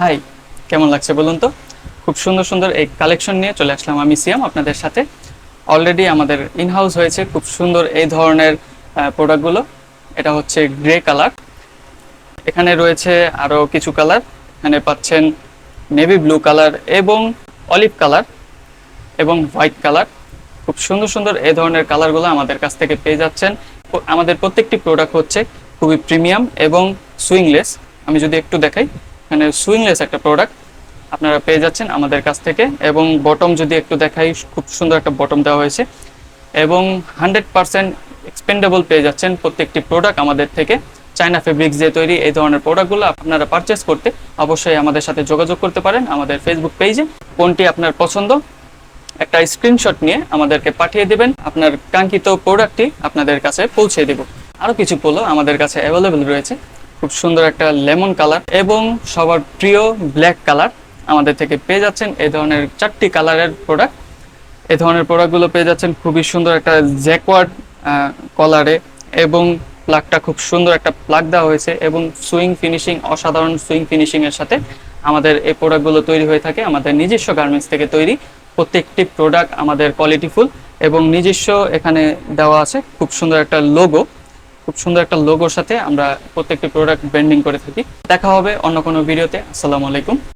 High কেমন লাগছে বলুন তো? খুব সুন্দর সুন্দর এই কালেকশন নিয়ে চলে আসলাম আমি সিয়াম আপনাদের সাথে। অলরেডি আমাদের ইনহাউস হয়েছে খুব সুন্দর এই ধরনের প্রোডাক্টগুলো এটা হচ্ছে গ্রে কালার এখানে রয়েছে আরও কিছু কালার এখানে পাচ্ছেন নেভি ব্লু কালার এবং অলিভ কালার এবং হোয়াইট কালার খুব সুন্দর সুন্দর এই ধরনের কালারগুলো আমাদের কাছ থেকে পেয়ে যাচ্ছেন। আমাদের প্রত্যেকটি প্রোডাক্ট হচ্ছে খুবই প্রিমিয়াম এবং সুইংলেস আমি যদি একটু দেখাই। এখানে সুইংলেস একটা প্রোডাক্ট আপনারা পেয়ে যাচ্ছেন আমাদের কাছ থেকে এবং বটম যদি একটু দেখাই, খুব সুন্দর একটা বটম দেওয়া হয়েছে এবং হান্ড্রেড পার্সেন্ট এক্সপেন্ডেবল পেয়ে যাচ্ছেন প্রত্যেকটি প্রোডাক্ট আমাদের থেকে। চায়না ফেব্রিক্স দিয়ে তৈরি এই ধরনের প্রোডাক্টগুলো আপনারা পারচেস করতে অবশ্যই আমাদের সাথে যোগাযোগ করতে পারেন আমাদের ফেসবুক পেজে কোনটি আপনার পছন্দ, একটা স্ক্রিনশট নিয়ে আমাদেরকে পাঠিয়ে দেবেন। আপনার কাঙ্ক্ষিত প্রোডাক্টটি আপনাদের কাছে পৌঁছে দেব। আরও কিছু পোলো আমাদের কাছে অ্যাভেলেবেল রয়েছে। খুব সুন্দর একটা লেমন কালার এবং সবার প্রিয় ব্ল্যাক কালার আমাদের থেকে পেয়ে যাচ্ছেন এই ধরনের চারটি কালারের প্রোডাক্ট এই ধরনের প্রোডাক্টগুলো পেয়ে যাচ্ছেন খুবই সুন্দর একটা জ্যাকওয়ার্ড কলারে এবং প্লাগটা খুব সুন্দর একটা প্লাগ দেওয়া হয়েছে এবং সুইং ফিনিশিং, অসাধারণ সুইং ফিনিশিং এর সাথে আমাদের এই প্রোডাক্টগুলো তৈরি হয়ে থাকে, আমাদের নিজস্ব গার্মেন্টস থেকে তৈরি। প্রত্যেকটি প্রোডাক্ট আমাদের কোয়ালিটিফুল এবং নিজস্ব এখানে দেওয়া আছে, খুব সুন্দর একটা লোগো খুব সুন্দর একটা লোগোর সাথে আমরা প্রত্যেকটি প্রোডাক্ট ব্র্যান্ডিং করে থাকি। দেখা হবে অন্য কোনো ভিডিওতে আসসালামু আলাইকুম।